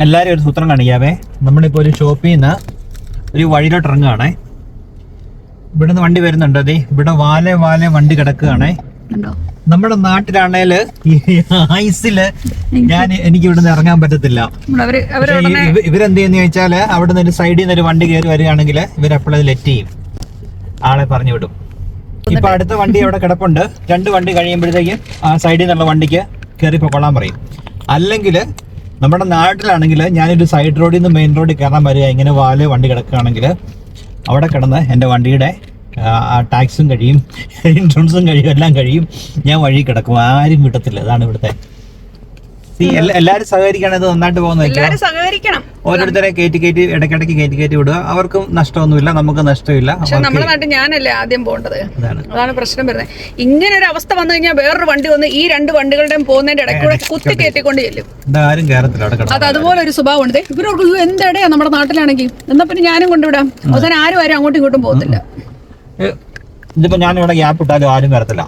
എല്ലാരും ഒരു സൂത്രം കാണിക്കാവേ. നമ്മളിപ്പോൾ ഒരു ഷോപ്പിൽ നിന്ന് ഒരു വഴിയിലോട്ട് ഇറങ്ങുകയാണേ ഇവിടുന്ന് വണ്ടി വരുന്നുണ്ട് അതെ ഇവിടെ വാലെ വാലെ വണ്ടി കിടക്കുകയാണേ. നമ്മുടെ നാട്ടിലാണേൽ ഐസിൽ ഞാൻ എനിക്ക് ഇവിടുന്ന് ഇറങ്ങാൻ പറ്റത്തില്ല. ഇവരെന്ത് ചെയ്യുന്ന ചോദിച്ചാൽ അവിടെ നിന്ന് ഒരു സൈഡിൽ നിന്ന് ഒരു വണ്ടി കയറി വരികയാണെങ്കിൽ ഇവരെപ്പോഴും ലെറ്റ് ചെയ്യും. ആളെ പറഞ്ഞു വിടും. ഇപ്പൊ അടുത്ത വണ്ടി അവിടെ കിടപ്പുണ്ട്. രണ്ട് വണ്ടി കഴിയുമ്പോഴത്തേക്കും ആ സൈഡിൽ നിന്നുള്ള വണ്ടിക്ക് കയറി പൊക്കോളാൻ പറയും. അല്ലെങ്കിൽ നമ്മുടെ നാട്ടിലാണെങ്കിൽ ഞാനൊരു സൈഡ് റോഡിൽ നിന്ന് മെയിൻ റോഡിൽ കയറാൻ വരിക. ഇങ്ങനെ വാൽ വണ്ടി കിടക്കുകയാണെങ്കിൽ അവിടെ കിടന്ന് എന്റെ വണ്ടിയുടെ ടാക്സും കഴിയും ഇൻഷുറൻസും കഴിയും എല്ലാം കഴിയും. ഞാൻ വഴി കിടക്കും. ആരും കിട്ടത്തില്ല അതാണ് ഇവിടുത്തെ എല്ലാവരും സഹകരിക്കണം ഇത് നന്നായിട്ട് പോകുന്ന സഹകരിക്കണം. ഓരോരുത്തരെ കയറ്റി കയറ്റി ഇടയ്ക്കിടയ്ക്ക് കയറ്റി കയറ്റി വിടുക. അവർക്കും നഷ്ടമൊന്നുമില്ല നമുക്ക് നഷ്ടമില്ല. പക്ഷെ നമ്മുടെ നാട്ടിൽ ഞാനല്ലേ ആദ്യം പോകേണ്ടത്? അതാണ്. പ്രശ്നം വരുന്നത്. ഇങ്ങനെ ഒരു അവസ്ഥ വന്നു കഴിഞ്ഞാൽ വേറൊരു വണ്ടി വന്ന് ഈ രണ്ട് വണ്ടികളുടെയും പോകുന്നതിന്റെ ഇടയ്ക്കൂടെ കുത്തി കയറ്റിക്കൊണ്ട് ചെല്ലും. അത് അതുപോലെ ഒരു സ്വഭാവമുണ്ട്. ഇത് എന്തെടയാ നമ്മുടെ നാട്ടിലാണെങ്കിൽ? എന്നാ പിന്നെ ഞാനും കൊണ്ടുവിടാം അവസാനം ആരും ആരും അങ്ങോട്ടും ഇങ്ങോട്ടും പോകത്തില്ല. ഇതിപ്പോ ഞാൻ ഇവിടെ ഗ്യാപ്പ് ഇട്ടാലും ആരും കയറത്തില്ല